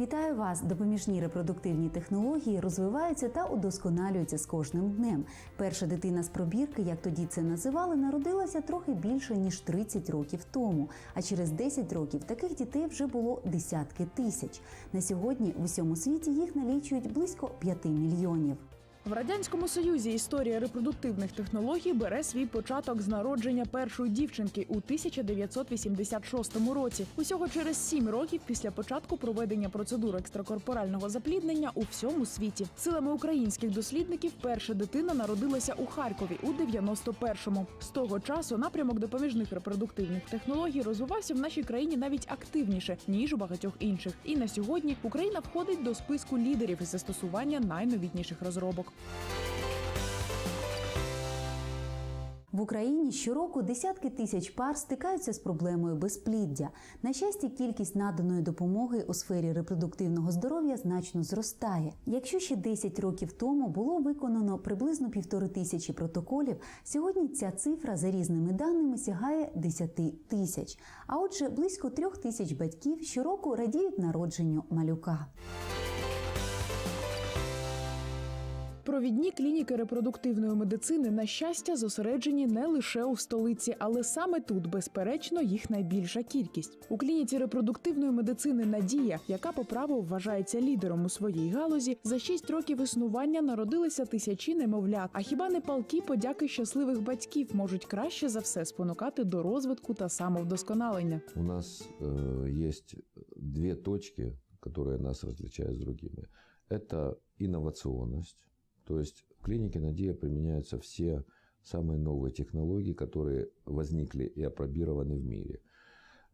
Вітаю вас! Допоміжні репродуктивні технології розвиваються та удосконалюються з кожним днем. Перша дитина з пробірки, як тоді це називали, народилася трохи більше ніж 30 років тому. А через 10 років таких дітей вже було десятки тисяч. На сьогодні в усьому світі їх налічують близько 5 мільйонів. В радянському союзі історія репродуктивних технологій бере свій початок з народження першої дівчинки у 1986 році. Усього через сім років після початку проведення процедур екстракорпорального запліднення у всьому світі. Силами українських дослідників перша дитина народилася у Харкові у 91-му. З того часу напрямок допоміжних репродуктивних технологій розвивався в нашій країні навіть активніше ніж у багатьох інших. І на сьогодні Україна входить до списку лідерів із застосування найновітніших розробок. В Україні щороку десятки тисяч пар стикаються з проблемою безпліддя. На щастя, кількість наданої допомоги у сфері репродуктивного здоров'я значно зростає. Якщо ще 10 років тому було виконано приблизно півтори тисячі протоколів, сьогодні ця цифра за різними даними сягає 10 тисяч. А отже, близько трьох тисяч батьків щороку радіють народженню малюка. Провідні клініки репродуктивної медицини на щастя зосереджені не лише у столиці, але саме тут, безперечно, їх найбільша кількість. У клініці репродуктивної медицини Надія, яка по праву вважається лідером у своїй галузі, за 6 років існування народилися тисячі немовлят. А хіба не палки подяки щасливих батьків можуть краще за все спонукати до розвитку та самовдосконалення? У нас э, есть две точки, которые нас различают с другими. Это инновационность, то есть в клинике Надея применяются все самые новые технологии, которые возникли и опробированы в мире.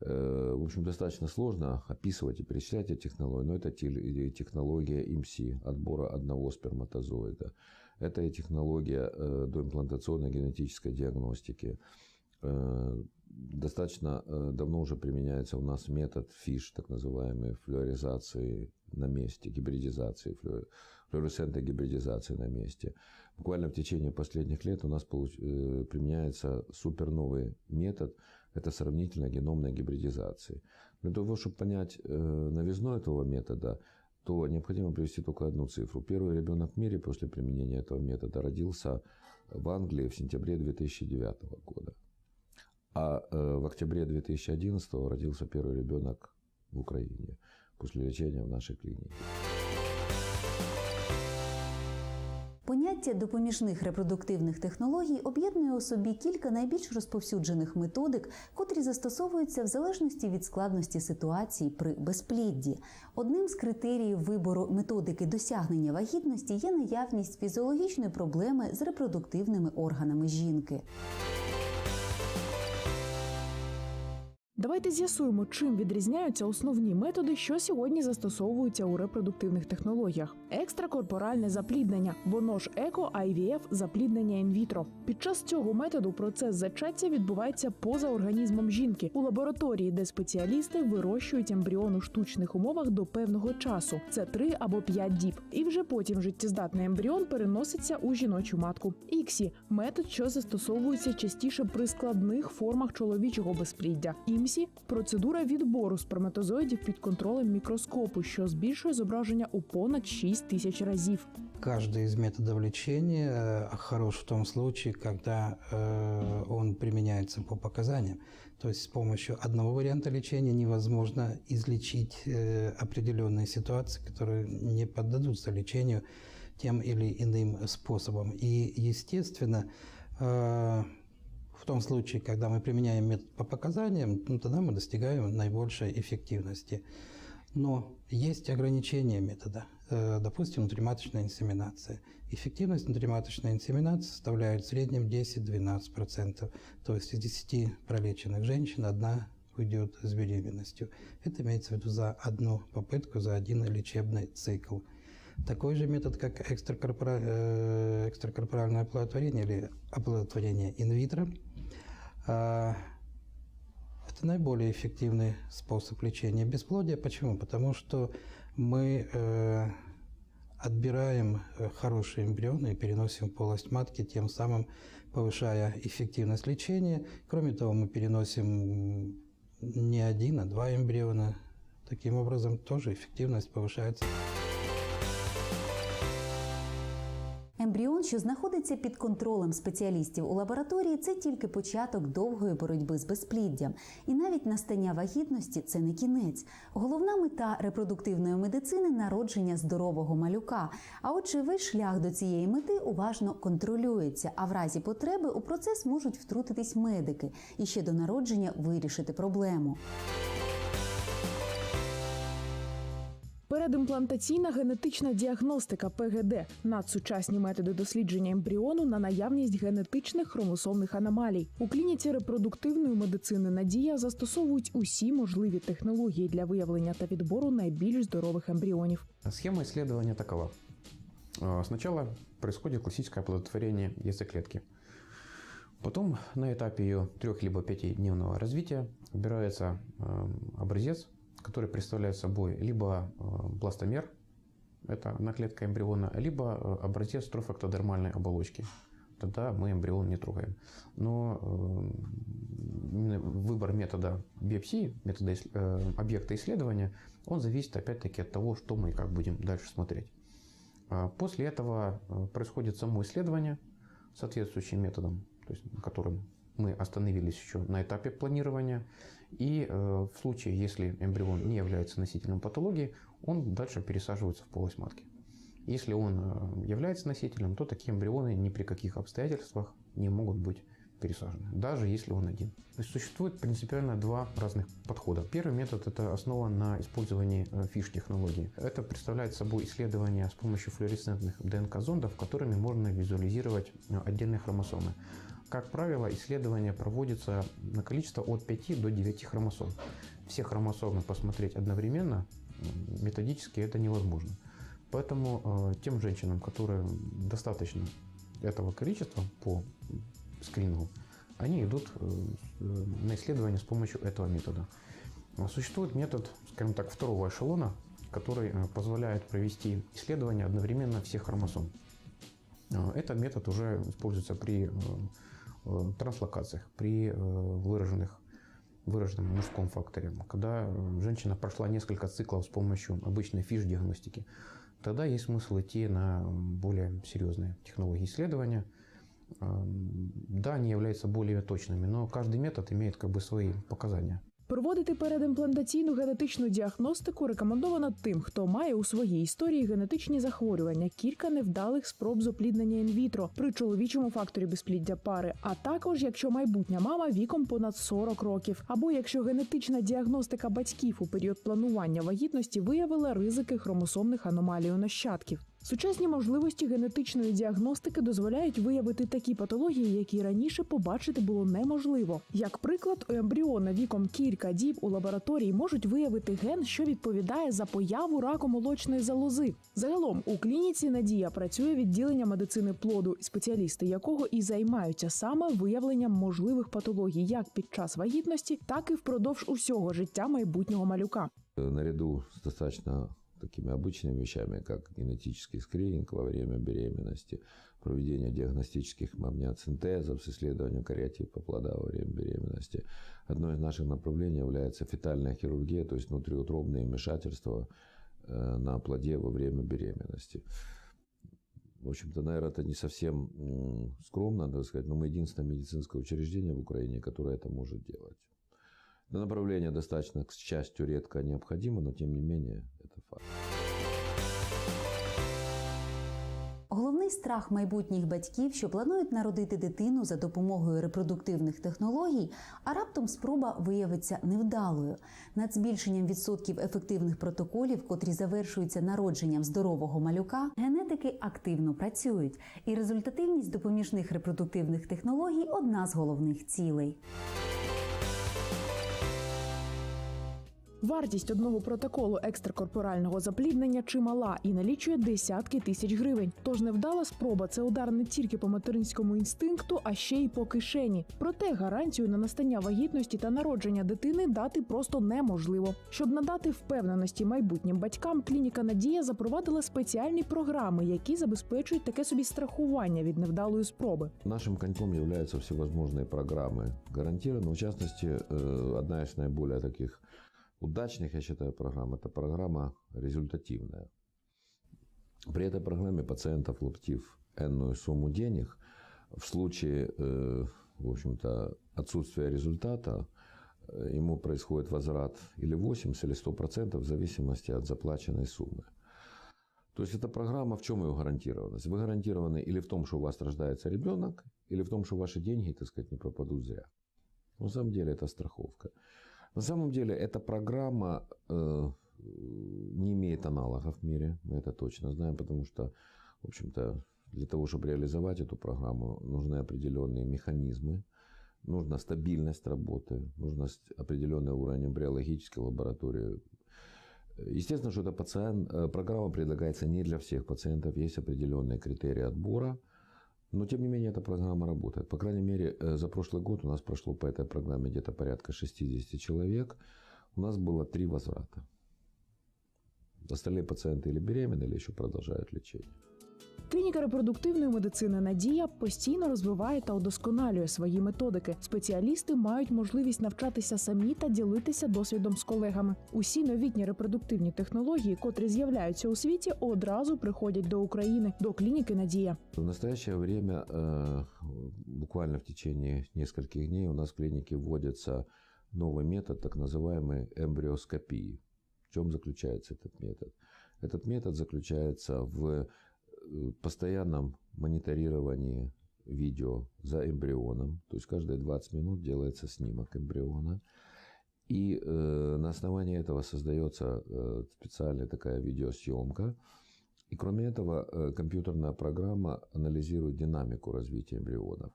Э, В общем, достаточно сложно описывать и перечислять эти технологии, но это те- технология ИМСИ, отбора одного сперматозоида. Это и технология э, доимплантационной генетической диагностики. Э, Достаточно давно уже применяется у нас метод ФИШ, так называемой флюоризации на месте, гибридизации, флю- флуоресцентной гибридизации на месте. Буквально в течение последних лет у нас э, применяется суперновый метод, это сравнительно геномной гибридизации. Для того, чтобы понять э, новизну этого метода, то необходимо привести только одну цифру. Первый ребенок в мире после применения этого метода родился в Англии в сентябре 2009 года. А э, в октябре 2011 родился первый ребенок в Украине после лечения в нашей клинике. Поняття допоміжних репродуктивних технологій об'єднує у собі кілька найбільш розповсюджених методик, котрі застосовуються в залежності від складності ситуації при безплідді. Одним з критеріїв вибору методики досягнення вагітності є наявність фізіологічної проблеми з репродуктивними органами жінки. Давайте з'ясуємо, чим відрізняються основні методи, що сьогодні застосовуються у репродуктивних технологіях. Екстракорпоральне запліднення, воно ж еко IVF – запліднення інвітро. Під час цього методу процес зачаття відбувається поза організмом жінки у лабораторії, де спеціалісти вирощують ембріон у штучних умовах до певного часу. Це 3 або 5 діб. І вже потім життєздатний ембріон переноситься у жіночу матку. Іксі метод, що застосовується частіше при складних формах чоловічого безпліддя. ІМСі процедура відбору сперматозоїдів під контролем мікроскопу, що збільшує зображення у понад 6 тисяч разів. Каждый из методов лечения э, хорош в том случае, когда э, он применяется по показаниям. То есть с помощью одного варианта лечения невозможно излечить э, определенные ситуации, которые не поддадутся лечению тем или иным способом. И, естественно, э, в том случае, когда мы применяем метод по показаниям, ну, тогда мы достигаем наибольшей эффективности. Но есть ограничения метода. Э, Допустим, внутриматочная инсеминация. Эффективность внутриматочной инсеминации составляет в среднем 10-12%. То есть из 10 пролеченных женщин одна уйдет с беременностью. Это имеется в виду за одну попытку, за один лечебный цикл. Такой же метод, как э, экстракорпоральное оплодотворение или оплодотворение инвитро, это наиболее эффективный способ лечения бесплодия. Почему? Потому что мы э, отбираем э, хорошие эмбрионы и переносим в полость матки, тем самым повышая эффективность лечения. Кроме того, мы переносим не один, а два эмбриона Таким образом, тоже эффективность повышается. Що знаходиться під контролем спеціалістів у лабораторії, це тільки початок довгої боротьби з безпліддям. І навіть настання вагітності це не кінець. Головна мета репродуктивної медицини народження здорового малюка. А отже, весь шлях до цієї мети уважно контролюється. А в разі потреби у процес можуть втрутитись медики і ще до народження вирішити проблему. Передімплантаційна генетична діагностика ПГД надсучасні методи дослідження ембріону на наявність генетичних хромосомних аномалій. У клініці репродуктивної медицини Надія застосовують усі можливі технології для виявлення та відбору найбільш здорових ембріонів. Схема исследования такова. А, Сначала происходит классическое оплодотворение яйцеклетки. Потом на этапе ее трех либо пятидневного развития убирается э, образец, который представляет собой либо э, бластомер, это одна клетка эмбриона, либо э, образец трофэктодермальной оболочки. Тогда мы эмбрион не трогаем. Но э, выбор метода биопсии, метода объекта исследования, он зависит опять-таки от того, что мы как будем дальше смотреть. А После этого происходит само исследование соответствующим методом, то есть на котором мы остановились еще на этапе планирования. И э, в случае, если эмбрион не является носителем патологии, он дальше пересаживается в полость матки. Если он э, является носителем, то такие эмбрионы ни при каких обстоятельствах не могут быть пересажены, даже если он один. То есть существует принципиально два разных подхода. Первый метод – это основан на использовании э, фиш-технологии. Это представляет собой исследование с помощью флуоресцентных ДНК-зондов, которыми можно визуализировать отдельные хромосомы. Как правило, исследование проводится на количество от 5 до 9 хромосом. Все хромосомы посмотреть одновременно методически это невозможно. Поэтому э, тем женщинам, которые достаточно этого количества по скринингу, они идут э, на исследование с помощью этого метода. А Существует метод, скажем так, второго эшелона, который э, позволяет провести исследование одновременно всех хромосом. Э, Этот метод уже используется при э, транслокациях, при э, выраженных выраженном мужском факторе, когда э, женщина прошла несколько циклов с помощью обычной фиш-диагностики, тогда есть смысл идти на более серьезные технологии исследования. Да, они являются более точными, но каждый метод имеет как бы свои показания. Проводити передімплантаційну генетичну діагностику рекомендовано тим, хто має у своїй історії генетичні захворювання, кілька невдалих спроб з інвітро при чоловічому факторі безпліддя пари, а також якщо майбутня мама віком понад 40 років, або якщо генетична діагностика батьків у період планування вагітності виявила ризики хромосомних аномалій у нащадків. Сучасні можливості генетичної діагностики дозволяють виявити такі патології, які раніше побачити було неможливо. Як приклад, у ембріона віком кілька діб у лабораторії можуть виявити ген, що відповідає за появу раку молочної залози. Загалом у клініці Надія працює відділення медицини плоду, спеціалісти якого і займаються саме виявленням можливих патологій як під час вагітності, так і впродовж усього життя майбутнього малюка. Наряду с достаточно такими обычными вещами, как генетический скрининг во время беременности, проведение диагностических мамниоцентезов с исследованием кариотипа плода во время беременности. Одно из наших направлений является фетальная хирургия, то есть внутриутробные вмешательства э, на плоде во время беременности. В общем-то, наверное, это не совсем скромно, надо сказать, но мы единственное медицинское учреждение в Украине, которое это может делать. Направление достаточно, к счастью, редко необходимо, но тем не менее это. Головний страх майбутніх батьків, що планують народити дитину за допомогою репродуктивних технологій, а раптом спроба виявиться невдалою. Над збільшенням відсотків ефективних протоколів, котрі завершуються народженням здорового малюка, генетики активно працюють, і результативність допоміжних репродуктивних технологій одна з головних цілей. Вартість одного протоколу екстракорпорального запліднення чимала і налічує десятки тисяч гривень. Тож невдала спроба це удар не тільки по материнському інстинкту, а ще й по кишені. Проте гарантію на настання вагітності та народження дитини дати просто неможливо. Щоб надати впевненості майбутнім батькам, клініка Надія запровадила спеціальні програми, які забезпечують таке собі страхування від невдалої спроби. Нашим коньком являются всевозможные программы гарантированно. В частности, э, одна из наиболее таких удачных, я считаю, программ, это программа результативная. При этой программе пациент, оплатив энную сумму денег, в случае, э, в общем-то, отсутствия результата, э, ему происходит возврат или 80, или 100% в зависимости от заплаченной суммы. То есть эта программа в чем ее гарантированность? Вы гарантированы или в том, что у вас рождается ребенок, или в том, что ваши деньги, так сказать, не пропадут зря. На самом деле это страховка. На самом деле эта программа э, не имеет аналогов в мире, мы это точно знаем, потому что, в общем-то, для того, чтобы реализовать эту программу, нужны определенные механизмы, нужна стабильность работы, нужно определенный уровень эмбриологической лаборатории. Естественно, что эта пациент, э, программа предлагается не для всех пациентов, есть определенные критерии отбора, но тем не менее эта программа работает. По крайней мере, э, за прошлый год у нас прошло по этой программе где-то порядка 60 человек. У нас было три возврата. Остальные пациенты или беременны, или еще продолжают лечение. Клініка репродуктивної медицини Надія постійно розвиває та удосконалює свої методики. Спеціалісти мають можливість навчатися самі та ділитися досвідом з колегами. Усі новітні репродуктивні технології, котрі з'являються у світі, одразу приходять до України до клініки Надія. В настоящее время, э, буквально в течение нескольких дней, у нас в клинике вводится новый метод, так называемый эмбриоскопии. В чем заключается этот метод? Этот метод заключается в э, постоянном мониторировании видео за эмбрионом. То есть каждые 20 минут делается снимок эмбриона. И э, на основании этого создается э, специальная такая видеосъемка. И кроме этого, э, компьютерная программа анализирует динамику развития эмбрионов.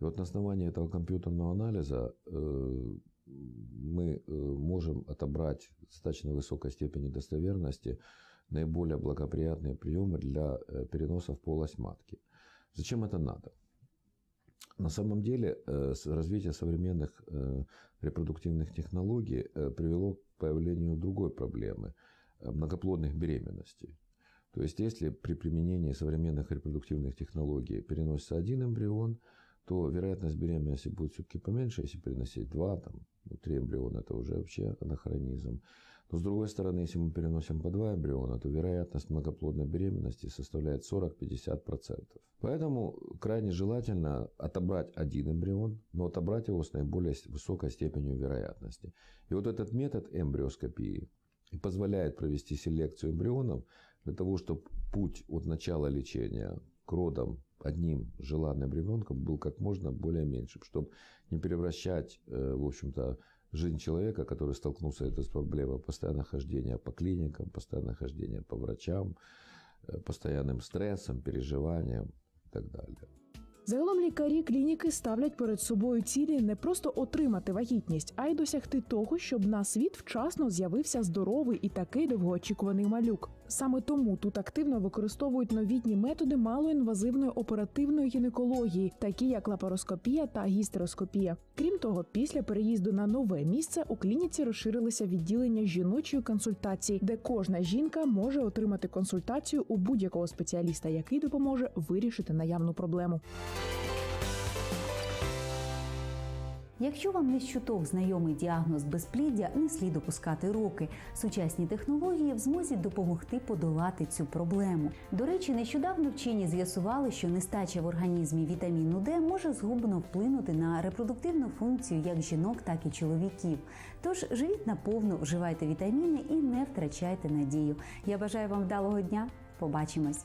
И вот на основании этого компьютерного анализа э, мы э, можем отобрать в достаточно высокой степени достоверности наиболее благоприятные приемы для э, переноса в полость матки. Зачем это надо? На самом деле э, развитие современных э, репродуктивных технологий привело к появлению другой проблемы многоплодных беременностей. То есть, если при применении современных репродуктивных технологий переносится один эмбрион, то вероятность беременности будет все-таки поменьше, если переносить два, там, ну, три эмбриона, это уже вообще анахронизм. Но с другой стороны, если мы переносим по два эмбриона, то вероятность многоплодной беременности составляет 40-50%. Поэтому крайне желательно отобрать один эмбрион, но отобрать его с наиболее высокой степенью вероятности. И вот этот метод эмбриоскопии позволяет провести селекцию эмбрионов для того, чтобы путь от начала лечения к родам одним желанным ребенком был как можно более меньшим, чтобы не превращать, э, в общем-то, жизнь человека, который столкнулся с проблемой постоянного хождения по клиникам, постоянного хождения по врачам, э, постоянным стрессом, переживанием и так далее. Загалом лікарі клініки ставлять перед собою цілі не просто отримати вагітність, а й досягти того, щоб на світ вчасно з'явився здоровий і такий довгоочікуваний малюк. Саме тому тут активно використовують новітні методи малоінвазивної оперативної гінекології, такі як лапароскопія та гістероскопія. Крім того, після переїзду на нове місце у клініці розширилися відділення жіночої консультації, де кожна жінка може отримати консультацію у будь-якого спеціаліста, який допоможе вирішити наявну проблему. Якщо вам не щуток знайомий діагноз безпліддя, не слід опускати руки. Сучасні технології в змозі допомогти подолати цю проблему. До речі, нещодавно вчені з'ясували, що нестача в організмі вітаміну Д може згубно вплинути на репродуктивну функцію як жінок, так і чоловіків. Тож живіть наповну, вживайте вітаміни і не втрачайте надію. Я бажаю вам вдалого дня. Побачимось!